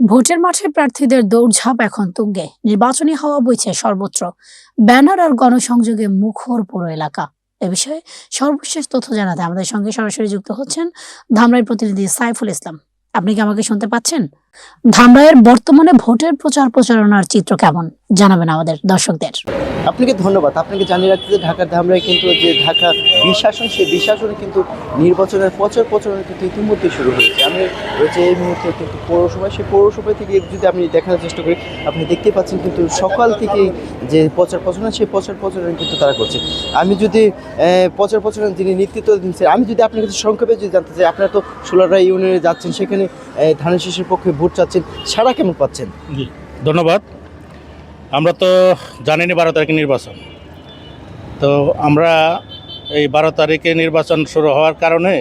ভোটের মাঠে প্রার্থীদের দৌড়ঝাঁপ এখন তুঙ্গে। নির্বাচনী হওয়া বইছে সর্বত্র। ব্যানার আর গণসংযোগে মুখর পুরো এলাকা। এ বিষয়ে সর্বশেষ তথ্য জানাতে আমাদের সঙ্গে সরাসরি যুক্ত হচ্ছেন ধামরাই প্রতিনিধি সাইফুল ইসলাম। আপনি কি আমাকে শুনতে পাচ্ছেন? ধামরাইয়ের বর্তমানে ভোটের প্রচার প্রচারণার চিত্র কেমন? জানাবেন আমাদের দর্শকদের। আপনাকে ধন্যবাদ। আপনাকে জানিয়ে রাখতে যে ঢাকার ধামরায় কিন্তু যে ঢাকা বিশাসন সেই বিশাসনে কিন্তু নির্বাচনের প্রচার প্রচারণা কিন্তু ইতিমধ্যে শুরু হয়েছে। আমি রয়েছে এই মুহূর্তে কিন্তু পৌরসভায়, সেই পৌরসভা থেকে যদি আপনি দেখার চেষ্টা করি, আপনি দেখতে পাচ্ছেন কিন্তু সকাল থেকেই যে প্রচার প্রচারণা, সেই প্রচার প্রচারণা কিন্তু তারা করছে। আমি যদি প্রচার প্রচারণা যিনি নেতৃত্ব দিচ্ছেন, আমি যদি আপনার কাছে সংক্ষেপে যদি জানতে চাই, আপনারা তো সোলাররা ইউনিয়নে যাচ্ছেন, সেখানে ধানের শীষের পক্ষে ভোট চাচ্ছেন সারা কেমন পাচ্ছেন? জি, ধন্যবাদ। আমরা তো জানিনি বারো তারিখে নির্বাচন। তো আমরা এই বারো তারিখে নির্বাচন শুরু হওয়ার কারণে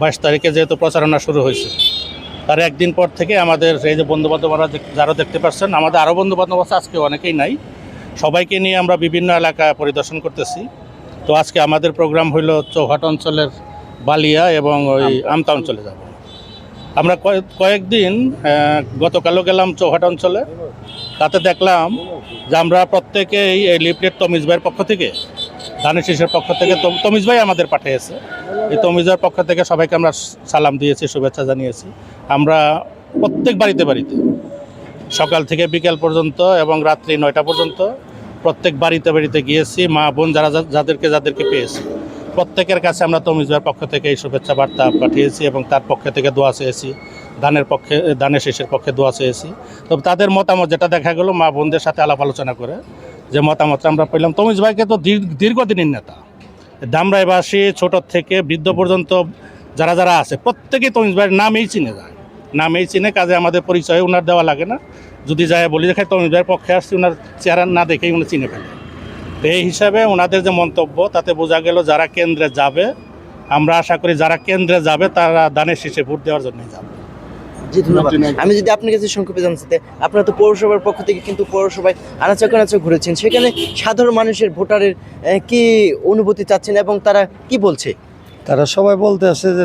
বাইশ তারিখে যেহেতু প্রচারণা শুরু হয়েছে, তার একদিন পর থেকে আমাদের এই যে বন্ধুবান্ধবরা যারা দেখতে পাচ্ছেন, আমাদের আরও বন্ধুবান্ধব আছে, আজকে অনেকেই নাই। সবাইকে নিয়ে আমরা বিভিন্ন এলাকা পরিদর্শন করতেছি। তো আজকে আমাদের প্রোগ্রাম হইল চৌহাট অঞ্চলের বালিয়া এবং ওই আমতা অঞ্চলে যাব। আমরা কয়েক- কয়েকদিন গতকালও গেলাম চৌহাট অঞ্চলে। তাতে দেখলাম যে আমরা প্রত্যেকেই এই লিফলেট তমিজ ভাইয়ের পক্ষ থেকে, ধানের শীষের পক্ষ থেকে তমিজ ভাই আমাদের পাঠিয়েছে। এই তমিজ ভাইয়ের পক্ষ থেকে সবাইকে আমরা সালাম দিয়েছি, শুভেচ্ছা জানিয়েছি। আমরা প্রত্যেক বাড়িতে বাড়িতে, সকাল থেকে বিকেল পর্যন্ত এবং রাত্রি নয়টা পর্যন্ত প্রত্যেক বাড়িতে বাড়িতে গিয়েছি। মা, বোন যারা, যাদেরকে যাদেরকে পেয়েছি। প্রত্যেকের কাছে আমরা তমিজ ভাইয়ের পক্ষ থেকে এই শুভেচ্ছা বার্তা পাঠিয়েছি এবং তার পক্ষ থেকে দোয়া চেয়েছি, দানের পক্ষে, দানের শেষের পক্ষে দোয়া চেয়েছি। তবে তাদের মতামত যেটা দেখা গেলো, মা বোনদের সাথে আলাপ আলোচনা করে যে মতামতটা আমরা পেলাম। তমিজ ভাইকে তো দীর- দীর্ঘদিনের নেতা। দামরাইবাসী ছোট থেকে বৃদ্ধ পর্যন্ত যারা যারা আছে, প্রত্যেকেই তমিজ ভাইয়ের নামেই চিনে যায়। নামেই চিনে, কাজে আমাদের পরিচয় ওনার দেওয়া লাগে না। যদি যায় বলি, দেখে তমিজ ভাইয়ের পক্ষে আসছি। ওনার চেহারা না দেখেই উনি চিনে ফেলে। তো এই হিসাবে ওনাদের যে মন্তব্য তাতে বোঝা গেল যারা কেন্দ্রে যাবে আমরা আশা করি যারা কেন্দ্রে যাবে তারা দানের শীষে ভোট দেওয়ার জন্যই যাবে। জি ধন্যবাদ। আমি যদি আপনার কাছে সংক্ষেপে জানতে চাই আপনারা তো পৌরসভার পক্ষ থেকে কিন্তু পৌরসভায় আনাচা কানাচা ঘুরেছেন সেখানে সাধারণ মানুষের ভোটারের কি অনুভূতি চাচ্ছেন এবং তারা কি বলছে? তারা সবাই বলতে আছে যে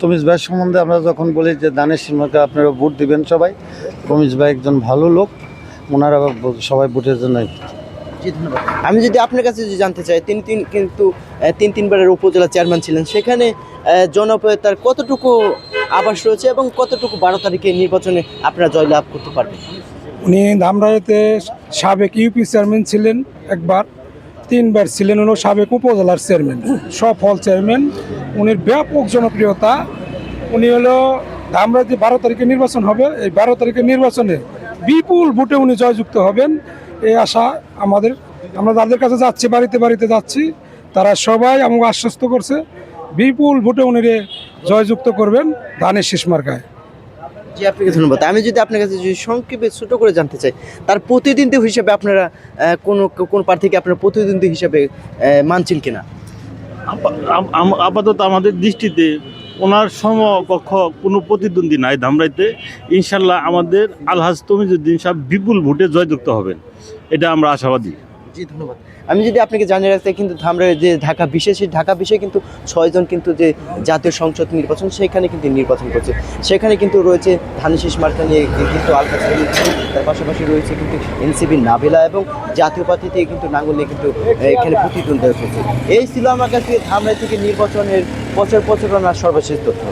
তমিজ ভাই সম্বন্ধে আমরা যখন বলি যে দানের সিনেমাকে আপনারা ভোট দিবেন সবাই তমিজ ভাই একজন ভালো লোক ওনারা সবাই ভোটের জন্য আমি যদি আপনার কাছে যদি জানতে চাই, তিনি তিন কিন্তু তিন তিনবারের উপজেলা চেয়ারম্যান ছিলেন। সেখানে জনপ্রিয়তার কতটুকু আবাস রয়েছে এবং কতটুকু বারো তারিখে নির্বাচনে আপনারা জয়লাভ করতে পারবেন? উনি ধামরাইতে সাবেক ইউপি চেয়ারম্যান ছিলেন একবার, তিনবার ছিলেন হলো সাবেক উপজেলার চেয়ারম্যান, সফল চেয়ারম্যান। উনির ব্যাপক জনপ্রিয়তা, উনি হলো ধামরাইতে বারো তারিখে নির্বাচন হবে, এই বারো তারিখের নির্বাচনে বিপুল ভোটে উনি জয়যুক্ত হবেন। এই আশা আমাদের আমরা যাদের কাছে যাচ্ছি বাড়িতে বাড়িতে যাচ্ছি তারা সবাই আমাকে আশ্বস্ত করছে বিপুল ভোটে উনি জয়যুক্ত করবেন ধানের শীষ মার্কায়। জি আপনাকে ধন্যবাদ। আমি যদি আপনার কাছে যদি সংক্ষেপে ছোট করে জানতে চাই তার প্রতিদ্বন্দ্বী হিসেবে আপনারা কোন কোন প্রার্থীকে আপনারা প্রতিদ্বন্দ্বী হিসেবে মানছেন কিনা? আপ- আম- আম- আপাতত আমাদের দৃষ্টিতে ওনার সমকক্ষ কোনো প্রতিদ্বন্দ্বী নাই ধামরাইতে। ইনশাল্লাহ আমাদের আলহাজ তমিজুদ্দিন সাহেব বিপুল ভোটে জয়যুক্ত হবেন। এটা আমরা আশাবাদী। জি, ধন্যবাদ। আমি যদি আপনাকে জানিয়ে রাখতে কিন্তু ধামরাই যে ঢাকা বিশেষ ঢাকা বিষয়ে কিন্তু ছয়জন কিন্তু যে জাতীয় সংসদ নির্বাচন, সেখানে কিন্তু নির্বাচন করছে। সেখানে কিন্তু রয়েছে ধানেশিস মার্কা নিয়ে কিন্তু আলকা তার পাশাপাশি রয়েছে কিন্তু এনসিবির নাবিলা এবং জাতীয় পার্টি থেকে কিন্তু নাঙ্গল নিয়ে কিন্তু এখানে প্রতিদ্বন্দ্বিতা করছে। এই ছিল আমার কাছে ধামরাই থেকে নির্বাচনের প্রচার প্রচারণার সর্বশেষ তথ্য।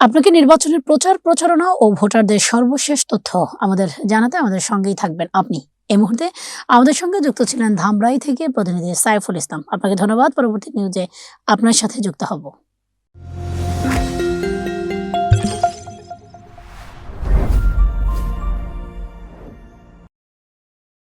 আপনাকে নির্বাচনের প্রচার, প্রচারণা ও ভোটারদের সর্বশেষ তথ্য আমাদের জানাতে আমাদের সঙ্গেই থাকবেন আপনি। এই মুহূর্তে আমাদের সঙ্গে যুক্ত ছিলেন ধামরাই থেকে প্রতিনিধি সাইফুল ইসলাম। আপনাকে ধন্যবাদ। পরবর্তী নিউজে আপনার সাথে যুক্ত হব।